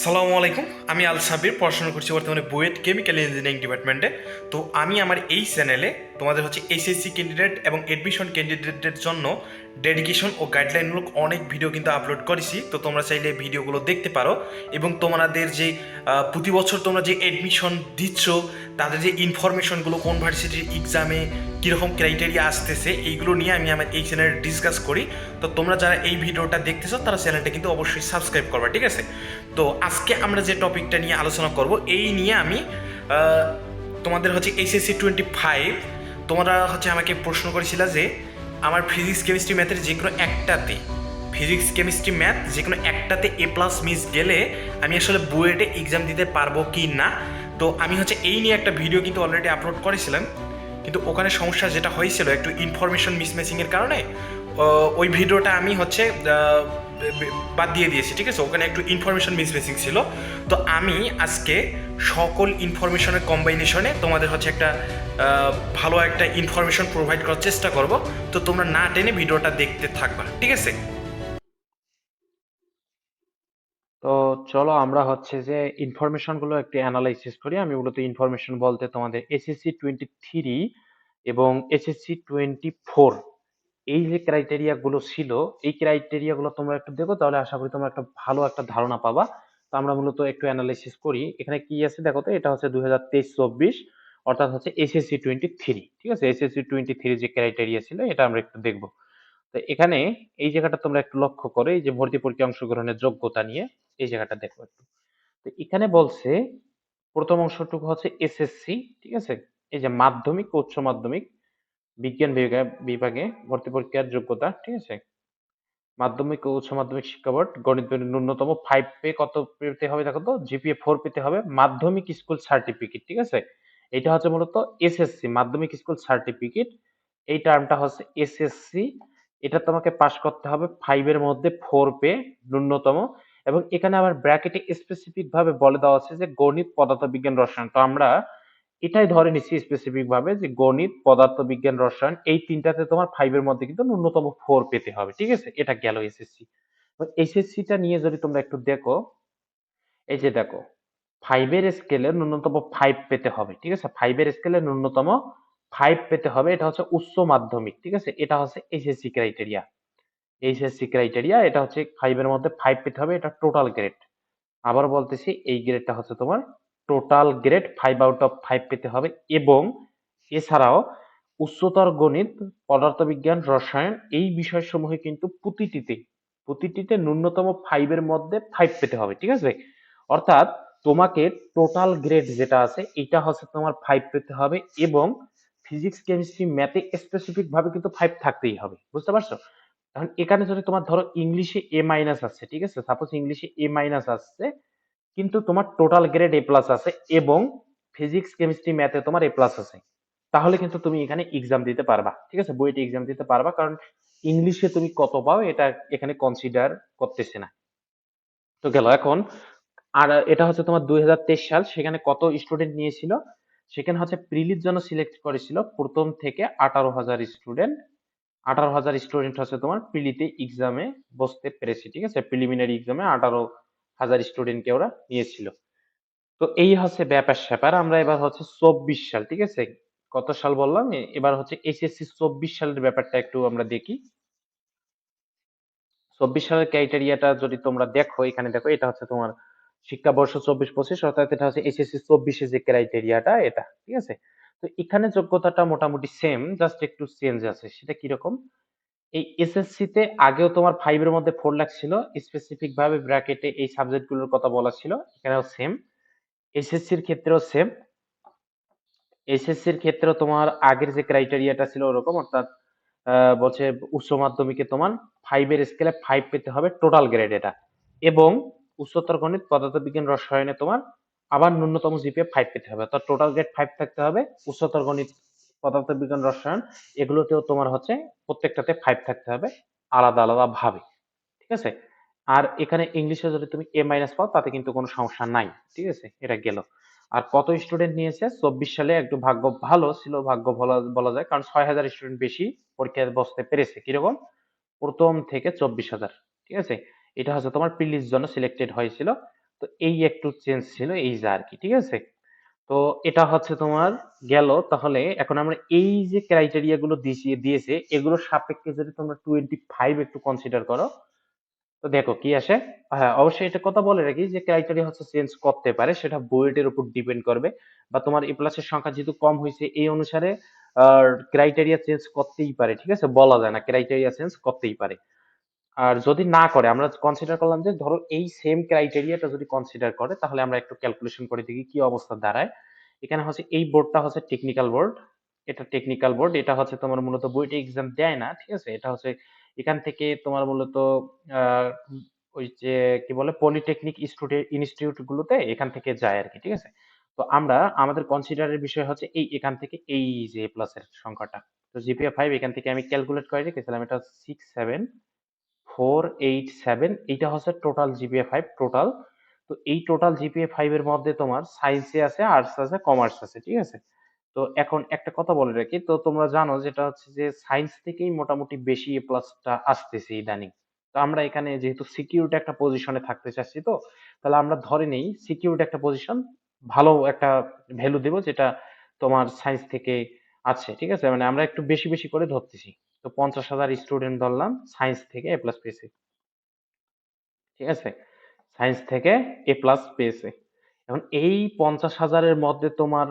আসসালামু আলাইকুম। আমি আল সাবির পড়াশোনা করছি বর্তমানে বুয়েট কেমিক্যাল ইঞ্জিনিয়ারিং ডিপার্টমেন্টে। তো আমি আমার এই চ্যানেলে তোমাদের হচ্ছে এসএসসি ক্যান্ডিডেট এবং এডমিশন ক্যান্ডিডেটদের জন্য ডেডিকেশন ও গাইডলাইনমূলক অনেক ভিডিও কিন্তু আপলোড করেছি। তো তোমরা চাইলে ভিডিওগুলো দেখতে পারো এবং তোমাদের যে প্রতি বছর তোমরা যে এডমিশন দিচ্ছ, তাদের যে ইনফরমেশনগুলো কোন ভার্সিটির এক্সামে কীরকম ক্রাইটেরিয়া আসতেছে, এইগুলো নিয়ে আমি আমার এই চ্যানেলে ডিসকাস করি। তো তোমরা যারা এই ভিডিওটা দেখতেছো, তারা চ্যানেলটা কিন্তু অবশ্যই সাবস্ক্রাইব করবা, ঠিক আছে? তো আজকে আমরা যে টপিকটা নিয়ে আলোচনা করব। এই নিয়ে আমি তোমাদের হচ্ছে এইচএসসি টোয়েন্টি ফাইভ তোমরা হচ্ছে আমাকে প্রশ্ন করেছিল যে, আমার ফিজিক্স কেমিস্ট্রি ম্যাথের যে কোনো একটাতে ফিজিক্স কেমিস্ট্রি ম্যাথ যে কোনো একটাতে এ প্লাস মিস গেলে আমি আসলে বুয়েটে এক্সাম দিতে পারব কি না? তো আমি হচ্ছে এই নিয়ে একটা ভিডিও কিন্তু অলরেডি আপলোড করেছিলাম। কিন্তু ওখানে সমস্যা যেটা হয়েছিল, একটু ইনফরমেশন মিসম্যাচিংয়ের কারণে ওই ভিডিওটা আমি হচ্ছে বাদ দিয়ে দিয়েছি, ঠিক আছে? ওখানে একটু ইনফরমেশন মিসম্যাচিং ছিল। তো আমি আজকে সকল ইনফরমেশনের কম্বাইনেশনে তোমাদের হচ্ছে একটা ভালো একটা ইনফরমেশন প্রোভাইড করার চেষ্টা করব। তো তোমরা না টেনে ভিডিওটা দেখতে থাকবা, ঠিক আছে? তো চলো আমরা হচ্ছে যে ইনফরমেশনগুলো একটু অ্যানালাইসিস করি। আমি মূলত ইনফরমেশন বলতে তোমাদের এসএসসি টোয়েন্টি থ্রি এবং এসএসসি টোয়েন্টি ফোর এই যে ক্রাইটেরিয়া গুলো ছিল, এই ক্রাইটেরিয়া গুলো তোমরা একটু দেখো, তাহলে আশা করি তোমরা একটা ভালো একটা ধারণা পাবা। তো আমরা মূলত একটু অ্যানালাইসিস করি। এখানে কি আছে দেখো তো, এটা হচ্ছে দুই হাজার তেইশ চব্বিশ, অর্থাৎ হচ্ছে এসএসসি টোয়েন্টি থ্রি ঠিক আছে? এসএসসি টোয়েন্টি থ্রি যে ক্রাইটেরিয়া ছিল, এটা আমরা একটু দেখব। তো এখানে এই জায়গাটা তোমরা একটু লক্ষ্য করো, এই যে ভর্তি পরীক্ষা অংশগ্রহণের যোগ্যতা নিয়ে, এই জায়গাটা দেখো একটু। তো এখানে বলছে, প্রথম অংশটুকু হচ্ছে এসএসসি ঠিক আছে? এই যে মাধ্যমিক, উচ্চ মাধ্যমিক বিজ্ঞান বিভাগে ভর্তি পরীক্ষার যোগ্যতা, ঠিক আছে? মাধ্যমিক ও উচ্চ মাধ্যমিক শিক্ষা বোর্ড গণিত ন্যূনতম ফাইভ পে কত পেতে হবে দেখো তো? জিপিএ ফোর পেতে হবে। মাধ্যমিক স্কুল সার্টিফিকেট ঠিক আছে? এটা হচ্ছে মূলত এসএসসি মাধ্যমিক স্কুল সার্টিফিকেট এই টার্মটা হচ্ছে এসএসসি এটা তোমাকে পাস করতে হবে ফাইভ এর মধ্যে ফোর পে ন্যূনতম। এবং এখানে আবার ব্র্যাকেটে স্পেসিফিক ভাবে বলে দেওয়া আছে যে গণিত, পদার্থবিজ্ঞান, রসায়ন। তো আমরা এটাই ধরে নিচ্ছি স্পেসিফিক ভাবে যে গণিত, পদার্থবিজ্ঞান, রসায়ন, এই তিনটাতে তোমার ফাইভ এর মধ্যে কিন্তু ন্যূনতম ফোর পেতে হবে, ঠিক আছে? এটা গেল এসএসসি এসএসসি টা নিয়ে যদি তোমরা একটু দেখো, এই যে দেখো ফাইভের স্কেলে ন্যূনতম ফাইভ পেতে হবে, ঠিক আছে? ফাইভের স্কেলে ন্যূনতম ফাইভ পেতে হবে, এটা হচ্ছে উচ্চ মাধ্যমিক, ঠিক আছে? এটা হচ্ছে এসএসসি ক্রাইটেরিয়া এইচএসসি ক্রাইটেরিয়া এটা হচ্ছে ফাইভের মধ্যে ফাইভ পেতে হবে, এটা টোটাল গ্রেড আবার বলতেছি, এই গ্রেডটা হচ্ছে তোমার total grade five out of five পেতে হবে এবং এছাড়াও উচ্চতর গণিত, পদার্থবিজ্ঞান, রসায়ন এই বিষয়সমূহে কিন্তু প্রতিটিতে প্রতিটিতে ন্যূনতম ফাইভের মধ্যে ফাইভ পেতে হবে, ঠিক আছে? অর্থাৎ তোমাকে টোটাল গ্রেড যেটা আছে এটা হচ্ছে তোমার ফাইভ পেতে হবে এবং ফিজিক্স কেমিস্ট্রি ম্যাথে স্পেসিফিক ভাবে কিন্তু ফাইভ থাকতেই হবে, বুঝতে পারছ? এখন এখানে যদি তোমার ধরো ইংলিশে এ মাইনাস আসছে, ঠিক আছে? সাপোজ ইংলিশে এ মাইনাস আসছে কিন্তু তোমার টোটাল গ্রেড এ প্লাস আছে এবং ফিজিক্স কেমিস্ট্রি ম্যাথে তোমার এ প্লাস আছে। তাহলে কিন্তু তুমি এখানে এক্সাম দিতে পারবা, ঠিক আছে? বইটি এক্সাম দিতে পারবা, কারণ ইংলিশে তুমি কত পাও এটা এখানে কনসিডার করতেছে না। তো গেল এখন, আর এটা হচ্ছে তোমার দুই হাজার তেইশ সাল, সেখানে কত স্টুডেন্ট নিয়েছিল? সেখানে হচ্ছে প্রিলির জন্য সিলেক্ট করেছিল প্রথম থেকে আঠারো হাজার স্টুডেন্ট আঠারো হাজার স্টুডেন্ট হচ্ছে তোমার প্রিলিতে এক্সামে বসতে পেরেছে, ঠিক আছে? প্রিলিমিনারি এক্সামে আঠারো হাজার স্টুডেন্টকে ওরা নিয়েছিল। তো এই হচ্ছে ব্যাপার স্যাপার। আমরা এবার হচ্ছে চব্বিশ সাল, ঠিক আছে? কত সাল বললাম? এবার হচ্ছে এইচএসসি চব্বিশ সালের ব্যাপারটা একটু আমরা দেখি। চব্বিশ সালের ক্রাইটেরিয়াটা যদি তোমরা দেখো, এখানে দেখো, এটা হচ্ছে তোমার শিক্ষাবর্ষ চব্বিশ পঁচিশ, অর্থাৎ এটা হচ্ছে এসএসসি চব্বিশে যে ক্রাইটেরিয়াটা এটা, ঠিক আছে? তো এখানে যোগ্যতাটা মোটামুটি সেম জাস্ট একটু চেঞ্জ আছে। সেটা কীরকম? এই এসএসসি তে আগেও তোমার ফাইভ এর মধ্যে ফোর লাখ ছিল। স্পেসিফিক ভাবে ব্র্যাকেটে এই সাবজেক্টগুলোর কথা বলা ছিল। এখানেও সেম এসএসসির ক্ষেত্রেও সেম এসএসসির ক্ষেত্রেও তোমার আগের যে ক্রাইটেরিয়াটা ছিল ওরকম, অর্থাৎ বলছে উচ্চ মাধ্যমিকে তোমার ফাইভের স্কেলে ফাইভ পেতে হবে টোটাল গ্রেড এটা। এবং উচ্চতর গণিত, পদার্থবিজ্ঞান, রসায়নে তোমার আবার ন্যূনতম জিপিএ ফাইভ পেতে হবে। অর্থাৎ টোটাল গ্রেড ফাইভ থাকতে হবে, উচ্চতর গণিত পদার্থবিজ্ঞান রসায়ন, এগুলোতেও তোমার হচ্ছে প্রত্যেকটাতে ফাইভ থাকতে হবে, আলাদা আলাদা ভাবে, ঠিক আছে? আর এখানে ইংলিশে যদি তুমি এ মাইনাস পাও, তাতে কিন্তু কোনো সমস্যা নাই, ঠিক আছে? এটা গেল। আর কত স্টুডেন্ট নিয়েছে? চব্বিশ সালে একটু ভাগ্য ভালো ছিল, ভাগ্য বলা যায়, কারণ ছয় হাজার স্টুডেন্ট বেশি পরীক্ষায় বসতে পেরেছে, কীরকম? প্রথম থেকে চব্বিশ হাজার, ঠিক আছে? এটা হচ্ছে তোমার প্রিলির জন্য সিলেক্টেড হয়েছিল। তো এই একটু চেঞ্জ ছিল, এই যা আর কি, ঠিক আছে? তো এটা হচ্ছে তোমার গেল। তাহলে এখন আমরা এই যে ক্রাইটেরিয়া গুলো দিয়েছি এগুলোর সাপেক্ষে যদি তোমরা টোয়েন্টি ফাইভ একটু কনসিডার করো, তো দেখো কি আসে? হ্যাঁ অবশ্যই এটা কথা বলে রাখি যে ক্রাইটেরিয়া হচ্ছে চেঞ্জ করতে পারে, সেটা বুয়েটের উপর ডিপেন্ড করবে। বা তোমার এ প্লাসের সংখ্যা যেহেতু কম হয়েছে, এই অনুসারে ক্রাইটেরিয়া চেঞ্জ করতেই পারে, ঠিক আছে? বলা যায় না ক্রাইটেরিয়া চেঞ্জ করতেই পারে। আর যদি না করে, আমরা কনসিডার করলাম যে ধরো এই সেম ক্রাইটেরিয়াটা যদি কনসিডার করে, তাহলে আমরা একটু ক্যালকুলেশন করে দেখি কি অবস্থা দাঁড়ায়। এখানে হচ্ছে এই বোর্ডটা হচ্ছে টেকনিক্যাল বোর্ড এটা টেকনিক্যাল বোর্ড এটা হচ্ছে তোমার মূলত বইটা এক্সাম দেয় না, ঠিক আছে? এটা হচ্ছে এখান থেকে তোমার মূলত ওই যে কি বলে পলিটেকনিক ইনস্টিটিউট গুলোতে এখান থেকে যায় আর কি ঠিক আছে? তো আমরা, আমাদের কনসিডারের বিষয় হচ্ছে এই, এখান থেকে এই যে প্লাস এর সংখ্যাটা। তো জিপিএ ফাইভ এখান থেকে আমি ক্যালকুলেট করে রেখেছিলাম এটা six seven four eight seven এইটা হচ্ছে টোটাল জিপিএ ফাইভ টোটাল তো এই টোটাল জিপিএ ফাইভ এর মধ্যে তোমার সায়েন্সে আছে আর্টস আছে কমার্স আছে, ঠিক আছে? তো এখন একটা কথা বলে রাখি, তো তোমরা জানো যেটা হচ্ছে যে সায়েন্স থেকেই মোটামুটি বেশি এ প্লাসটা আসতেছে ইদানিং। তো আমরা এখানে যেহেতু সিকিউরিটি একটা পজিশনে থাকতে চাচ্ছি তো, তাহলে আমরা ধরে নেই সিকিউরিটি একটা পজিশন ভালো একটা ভ্যালু দেবো যেটা তোমার সায়েন্স থেকে আছে, ঠিক আছে? মানে আমরা একটু বেশি বেশি করে ধরতেছি। তো পঞ্চাশ হাজার স্টুডেন্ট ধরলাম সায়েন্স থেকে এ প্লাস পেয়েছে। ঠিক আছে? সায়েন্স থেকে এ প্লাস পেয়েছে। এখন এই পঞ্চাশ হাজারের মধ্যে তোমার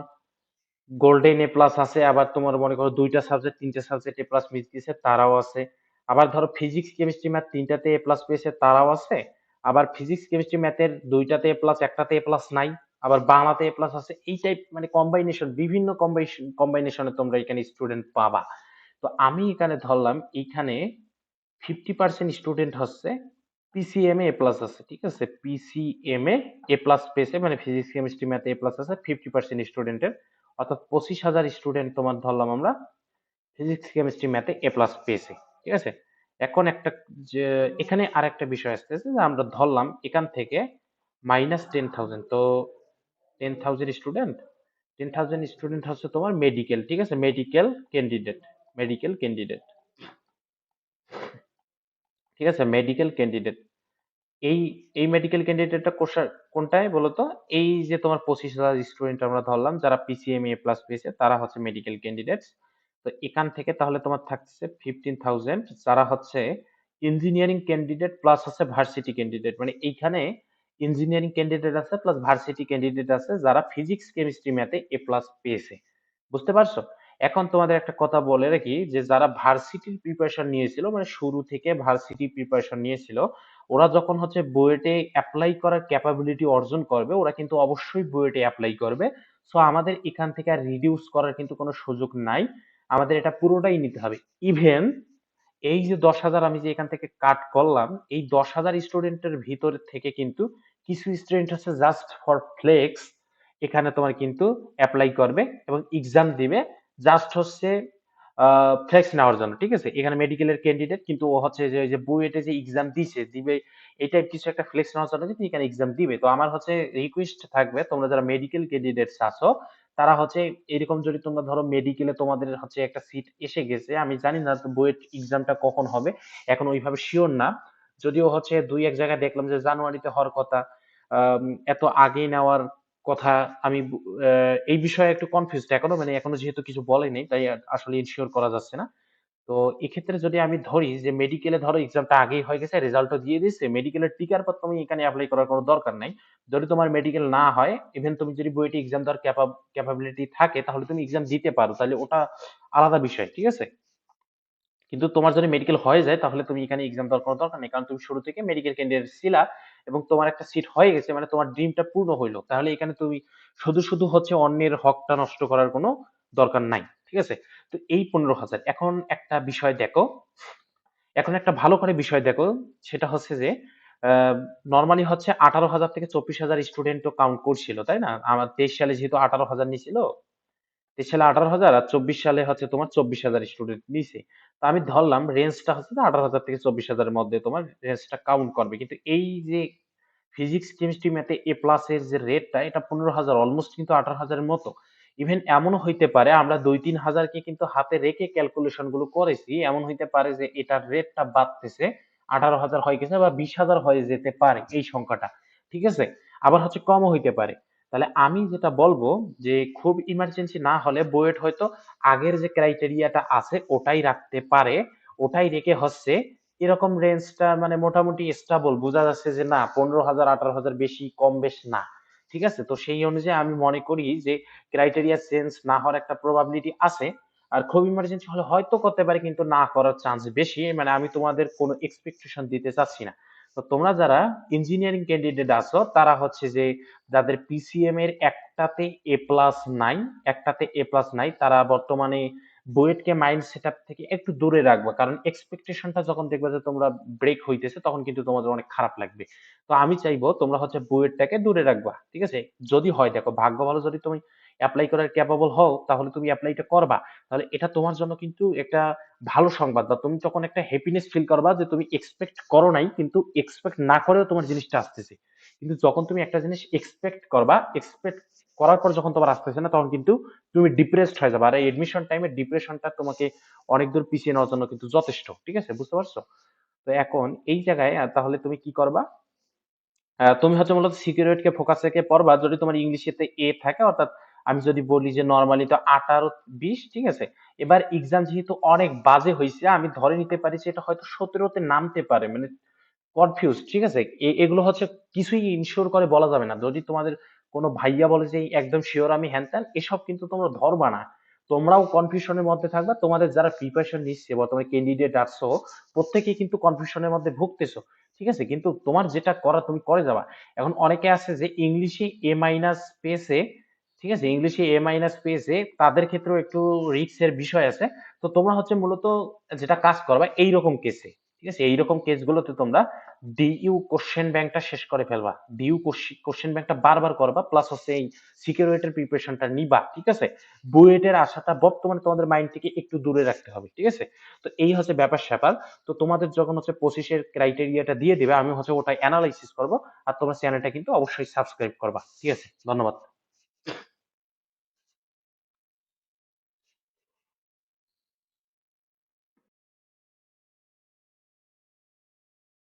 গোল্ডেন এ প্লাস আছে, আবার তোমার মনে করো দুইটা সাবজেক্ট তিনটা সাবজেক্ট এ প্লাস মিস দিয়েছে তারাও আছে। আবার ধরো ফিজিক্স কেমিস্ট্রি ম্যাথ তিনটাতে এ প্লাস পেয়েছে, তারাও আছে। আবার ফিজিক্স কেমিস্ট্রি ম্যাথের দুইটাতে এ প্লাস একটাতে এ প্লাস নাই। আবার বাংলাতে এ প্লাস আছে। এই টাইপ মানে কম্বাইনেশন বিভিন্ন কম্বাইনেশন তোমরা এখানে স্টুডেন্ট পাবা। তো আমি এখানে ধরলাম, এইখানে ফিফটি পার্সেন্ট স্টুডেন্ট হচ্ছে পিসিএম এ প্লাস আছে, ঠিক আছে? পিসিএম এ এ প্লাস পেয়েছে মানে ফিজিক্স কেমিস্ট্রি ম্যাথে এ প্লাস আছে ফিফটি পার্সেন্ট স্টুডেন্টের অর্থাৎ পঁচিশ হাজার স্টুডেন্ট তোমার ধরলাম আমরা ফিজিক্স কেমিস্ট্রি ম্যাথে এ প্লাস পেয়েছে, ঠিক আছে? এখন একটা যে, এখানে আর একটা বিষয় আসতেছে যে, আমরা ধরলাম এখান থেকে মাইনাস টেন থাউজেন্ড তো ten thousand student ten thousand student হচ্ছে তোমার মেডিকেল ঠিক আছে? মেডিকেল ক্যান্ডিডেট মেডিকেল ক্যান্ডিডেট ঠিক আছে? মেডিকেল ক্যান্ডিডেট এই এই মেডিকেল ক্যান্ডিডেটটা কোনটায় বলতো? এই যে তোমার পঁচিশ হাজার স্টুডেন্ট আমরা ধরলাম, যারা পিসিএম এ প্লাস পেয়েছে, তারা হচ্ছে মেডিকেল ক্যান্ডিডেটস তো এখান থেকে তাহলে তোমার থাকছে ফিফটিন থাউজেন্ড যারা হচ্ছে ইঞ্জিনিয়ারিং ক্যান্ডিডেট প্লাস হচ্ছে ভার্সিটি ক্যান্ডিডেট মানে এইখানে ইঞ্জিনিয়ারিং ক্যান্ডিডেট আছে প্লাস ভার্সিটি ক্যান্ডিডেট আছে, যারা ফিজিক্স কেমিস্ট্রি ম্যাথে এ প্লাস পেয়েছে। বুঝতে পারছ? এখন তোমাদের একটা কথা বলে রাখি যে, যারা ভার্সিটির প্রিপারেশন নিয়েছিল মানে শুরু থেকে ভার্সিটি প্রিপারেশন নিয়েছিল, ওরা যখন হচ্ছে বুয়েটে অ্যাপ্লাই করার ক্যাপাবিলিটি অর্জন করবে, ওরা কিন্তু অবশ্যই বুয়েটে অ্যাপ্লাই করবে। সো আমাদের এখান থেকে আর রিডিউস করার কিন্তু কোনো সুযোগ নাই। আমাদের এটা পুরোটাই নিতে হবে। ইভেন এই যে দশ হাজার আমি যে এখান থেকে কাট করলাম, এই দশ হাজার স্টুডেন্টের ভিতর থেকে কিন্তু কিছু স্টুডেন্ট হচ্ছে জাস্ট ফর ফ্লেক্স এখানে তোমার কিন্তু অ্যাপ্লাই করবে এবং এক্সাম দিবে। জাস্ট হচ্ছে ফ্লেক্স নেওয়ার জন্য, ঠিক আছে? এখানে মেডিকেলের ক্যান্ডিডেট কিন্তু ও হচ্ছে যে যে বুয়েটে যে এক্সাম দিছে, দিবে টাইপ কিছু একটা ফ্লেক্স নেওয়ার জন্য এখানে এক্সাম দিবে। তো আমার হচ্ছে রিকোয়েস্ট থাকবে, তোমরা যারা মেডিকেল ক্যান্ডিডেটস আছো, তারা হচ্ছে এরকম যদি তোমরা ধরো মেডিকেলে তোমাদের হচ্ছে একটা সিট এসে গেছে, আমি জানি না বুয়েট এক্সামটা কখন হবে, এখন ওইভাবে শিওর না। যদিও হচ্ছে দুই এক জায়গায় দেখলাম যে জানুয়ারিতে হওয়ার কথা এত আগে নেওয়ার কথা আমি এই বিষয়ে একটু কনফিউজড এখনও মানে এখনও যেহেতু কিছু বলেনি, তাই আসলে ইনশিওর করা যাচ্ছে না। তো এক্ষেত্রে যদি আমি ধরি যে মেডিকেলে ধরো এক্সামটা আগেই হয়ে গেছে রেজাল্টও দিয়ে দিচ্ছে মেডিকেলের টিকার পর তুমি এখানে অ্যাপ্লাই করার কোনো দরকার নাই। যদি তোমার মেডিকেল না হয় ইভেন তুমি যদি বইটি এক্সাম দেওয়ার ক্যাপাবিলিটি থাকে, তাহলে তুমি এক্সাম দিতে পারো, তাহলে ওটা আলাদা বিষয়, ঠিক আছে? কিন্তু তোমার যদি মেডিকেল হয়ে যায়, তাহলে তুমি এখানে এক্সাম দেওয়ার কোনো দরকার নেই, কারণ তুমি শুরু থেকে মেডিকেল ক্যান্ডিডেট ছিলা এবং তোমার একটা সিট হয়ে গেছে মানে তোমার ড্রিমটা পূর্ণ হইল। তাহলে এখানে তুমি শুধু শুধু হচ্ছে অন্যের হকটা নষ্ট করার কোনো দরকার নাই, ঠিক আছে? তো এই পনেরো হাজার। এখন একটা বিষয় দেখো, এখন একটা ভালো করে বিষয় দেখো, সেটা হচ্ছে যে নর্মালি হচ্ছে আঠারো হাজার থেকে চব্বিশ হাজার স্টুডেন্টও কাউন্ট করছিল, তাই না? আমার তেইশ সালে যেহেতু আঠারো হাজার নিছিল সালে আঠারো হাজার আর চব্বিশ সালে হচ্ছে তোমার চব্বিশ হাজার স্টুডেন্ট নিছে। তো আমি ধরলাম রেঞ্জটা হচ্ছে আঠারো হাজার থেকে চব্বিশ হাজারের মধ্যে তোমার রেঞ্জটা কাউন্ট করবে। কিন্তু এই যে ফিজিক্স কেমিস্ট্রি ম্যাথে এ প্লাস এর যে রেটটা এটা পনেরো হাজার অলমোস্ট কিন্তু আঠারো হাজারের মতো। ইভেন এমনও হইতে পারে, আমরা দুই তিন হাজারকে কিন্তু হাতে রেখে ক্যালকুলেশনগুলো করেছি, এমন হইতে পারে যে এটার রেটটা বাড়তেছে, আঠারো হাজার হয়ে গেছে বা বিশ হাজার হয়ে যেতে পারে এই সংখ্যাটা, ঠিক আছে? আবার হচ্ছে কমও হইতে পারে। তাহলে আমি যেটা বলব যে খুব ইমার্জেন্সি না হলে বুয়েট হয়তো আগের যে ক্রাইটেরিয়াটা আছে ওটাই রাখতে পারে, ওটাই রেখে হচ্ছে এরকম রেঞ্জটা মানে মোটামুটি স্টেবল বোঝা যাচ্ছে যে না পনেরো হাজার, আঠারো হাজার বেশি, কম বেশ না, ঠিক আছে? তো সেই অনুযায়ী আমি মনে করি যে ক্রাইটেরিয়া চেঞ্জ না হওয়ার একটা প্রবাবিলিটি আছে। আর খুব ইমার্জেন্সি হলে হয়তো করতে পারে, কিন্তু না করার চান্স বেশি। মানে আমি তোমাদের কোনো এক্সপেকটেশন দিতে চাচ্ছি না। তো তোমরা যারা ইঞ্জিনিয়ারিং ক্যান্ডিডেট আছো, তারা হচ্ছে যে যাদের পিসিএম এর একটাতে এ প্লাস নাই, একটাতে এ প্লাস নাই, তারা বর্তমানে বুয়েটকে মাইন্ড সেটআপ থেকে একটু দূরে রাখবা। কারণ এক্সপেকটেশনটা যখন দেখবে যে তোমরা ব্রেক হইতেছে, তখন কিন্তু তোমাদের অনেক খারাপ লাগবে। তো আমি চাইব তোমরা হচ্ছে বুয়েটটাকে দূরে রাখবা, ঠিক আছে? যদি হয়, দেখো, ভাগ্য ভালো যদি তুমি অ্যাপ্লাই করার ক্যাপাবল হও, তাহলে তুমি অ্যাপ্লাইটা করবা। তাহলে এটা তোমার জন্য কিন্তু একটা ভালো সংবাদ বা তুমি তখন একটা হ্যাপিনেস ফিল করবা যে তুমি এক্সপেক্ট করো নাই, কিন্তু এক্সপেক্ট না করেও তোমার জিনিসটা আসতেছে। কিন্তু যখন তুমি একটা জিনিস এক্সপেক্ট করবা এক্সপেক্ট করার পর যখন তোমার আসতেছে না, তখন কিন্তু তুমি ডিপ্রেসড হয়ে যাবে। আর এই এডমিশন টাইমে ডিপ্রেশনটা তোমাকে অনেক দূর পিছিয়ে নেওয়ার জন্য কিন্তু যথেষ্ট, ঠিক আছে? বুঝতে পারছ? তো এখন এই জায়গায় তাহলে তুমি কি করবা? তুমি হচ্ছে মূলত সিকিউরিটিকে ফোকাস রেখে পড়বা। যদি তোমার ইংলিশেতে এ থাকে, অর্থাৎ আমি যদি বলি যে নর্মালি তো আঠারো, বিশ, ঠিক আছে? এবার এক্সাম যেহেতু অনেক বাজে হয়েছে, আমি ধরে নিতে পারি যে এটা হয়তো সতেরোতে নামতে পারে মানে কনফিউজ ঠিক আছে? এগুলো হচ্ছে কিছুই ইনশিওর করে বলা যাবে না। যদি তোমাদের কোনো ভাইয়া বলে যে একদম শিওর আমি হ্যান ত্যান, এসব কিন্তু তোমরা ধরবা না। তোমরাও কনফিউশনের মধ্যে থাকবা। তোমাদের যারা প্রিপারেশন নিচ্ছে, বর্তমানে ক্যান্ডিডেট আসছো প্রত্যেকেই কিন্তু কনফিউশনের মধ্যে ভুগতেছো, ঠিক আছে? কিন্তু তোমার যেটা করা তুমি করে যাবা। এখন অনেকে আছে যে ইংলিশে এ মাইনাস পেয়েছে ঠিক আছে? ইংলিশে এ মাইনাস পেয়েছে তাদের ক্ষেত্রেও একটু রিস্কের বিষয় আছে। তো তোমরা হচ্ছে মূলত যেটা কাজ করবা, এইরকম কেসে ঠিক আছে? এইরকম কেসগুলোতে তোমরা ডিইউ কোশ্চেন ব্যাংকটা শেষ করে ফেলবা। ডিইউ কোশ্চেন ব্যাংকটা বারবার করবা প্লাস হচ্ছে এই সিকিউরিটির প্রিপারেশনটা নিবা, ঠিক আছে? বুয়েটের আশাটা বর্তমানে তোমাদের মাইন্ড থেকে একটু দূরে রাখতে হবে, ঠিক আছে? তো এই হচ্ছে ব্যাপার স্যাপার। তো তোমাদের যখন হচ্ছে পঁচিশের ক্রাইটেরিয়াটা দিয়ে দিবে আমি হচ্ছে ওটা অ্যানালাইসিস করব, আর তোমরা চ্যানেলটা কিন্তু অবশ্যই সাবস্ক্রাইব করবা, ঠিক আছে? ধন্যবাদ।